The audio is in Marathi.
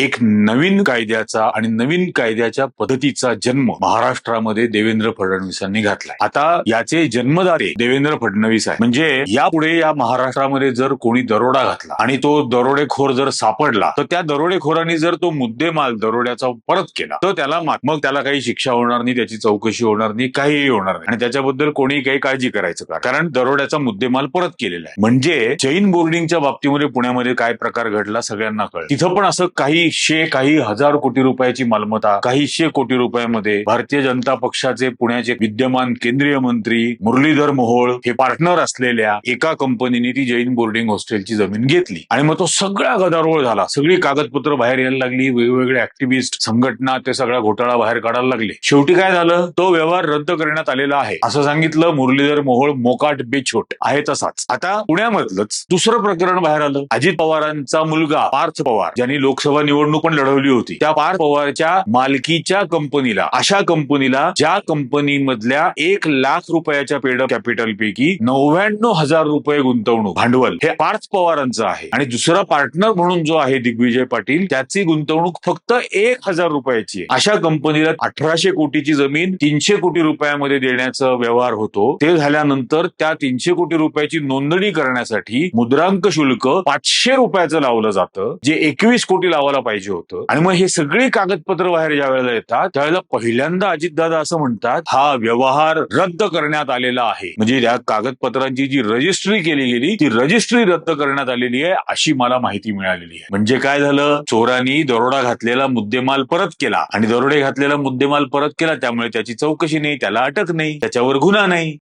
एक नवीन कायद्याचा आणि नवीन कायद्याच्या पद्धतीचा जन्म महाराष्ट्रामध्ये देवेंद्र फडणवीसांनी घातलाय. आता याचे जन्मदाते देवेंद्र फडणवीस आहे म्हणजे यापुढे या महाराष्ट्रामध्ये जर कोणी दरोडा घातला आणि तो दरोडेखोर जर सापडला तर त्या दरोडेखोरांनी जर तो मुद्देमाल दरोड्याचा परत केला तर त्याला मग त्याला काही शिक्षा होणार नाही त्याची चौकशी होणार नाही काहीही होणार नाही. आणि त्याच्याबद्दल कोणी काही काळजी करायचं का? कारण दरोड्याचा मुद्देमाल परत केलेला आहे. म्हणजे चैन बोर्डिंगच्या बाबतीमध्ये पुण्यामध्ये काय प्रकार घडला सगळ्यांना कळ तिथं पण असं काही काहीशे काही हजार कोटी रुपयाची मालमत्ता काहीशे कोटी रुपयामध्ये भारतीय जनता पक्षाचे पुण्याचे विद्यमान केंद्रीय मंत्री मुरलीधर मोहोळ हे पार्टनर असलेल्या एका कंपनीने ती जैन बोर्डिंग हॉस्टेलची जमीन घेतली. आणि मग तो सगळा गदारोळ झाला. सगळी कागदपत्र बाहेर यायला लागली वेगवेगळे ऍक्टिव्हिस्ट संघटना ते सगळा घोटाळा बाहेर काढायला लागले. शेवटी काय झालं? तो व्यवहार रद्द करण्यात आलेला आहे. असं सांगितलं मुरलीधर मोहोळ मोकाट बेछोट आहे तसाच. आता पुण्यामधलंच दुसरं प्रकरण बाहेर आलं. अजित पवारांचा मुलगा पार्थ पवार ज्यांनी लोकसभा निवडणूक पण लढवली होती. त्या पार पवारच्या मालकीच्या कंपनीला अशा कंपनीला ज्या कंपनीमधल्या एक लाख रुपयाच्या पेड कॅपिटल पैकी नव्याण्णव हजार रुपये गुंतवणूक भांडवल हे पार्थ पवारांचं आहे. आणि दुसरा पार्टनर म्हणून जो आहे दिग्विजय पाटील त्याची गुंतवणूक फक्त एक हजार रुपयाची आहे. अशा कंपनीला अठराशे कोटीची जमीन तीनशे कोटी रुपयामध्ये देण्याचा व्यवहार होतो. ते झाल्यानंतर त्या तीनशे कोटी रुपयाची नोंदणी करण्यासाठी मुद्रांक शुल्क पाचशे रुपयाचं लावलं जातं जे एकवीस कोटी लावायला पाहिजे होतं. आणि मग हे सगळी कागदपत्र बाहेर ज्या वेळेला येतात त्यावेळेला पहिल्यांदा अजितदादा असं म्हणतात हा व्यवहार रद्द करण्यात आलेला आहे. म्हणजे या कागदपत्रांची जी रजिस्ट्री केली गेली ती रजिस्ट्री रद्द करण्यात आलेली आहे अशी मला माहिती मिळालेली आहे. म्हणजे काय झालं? चोरांनी दरोडा घातलेला मुद्देमाल परत केला. आणि दरोडे घातलेला मुद्देमाल परत केला त्यामुळे त्याची चौकशी नाही त्याला अटक नाही त्याच्यावर गुन्हा नाही.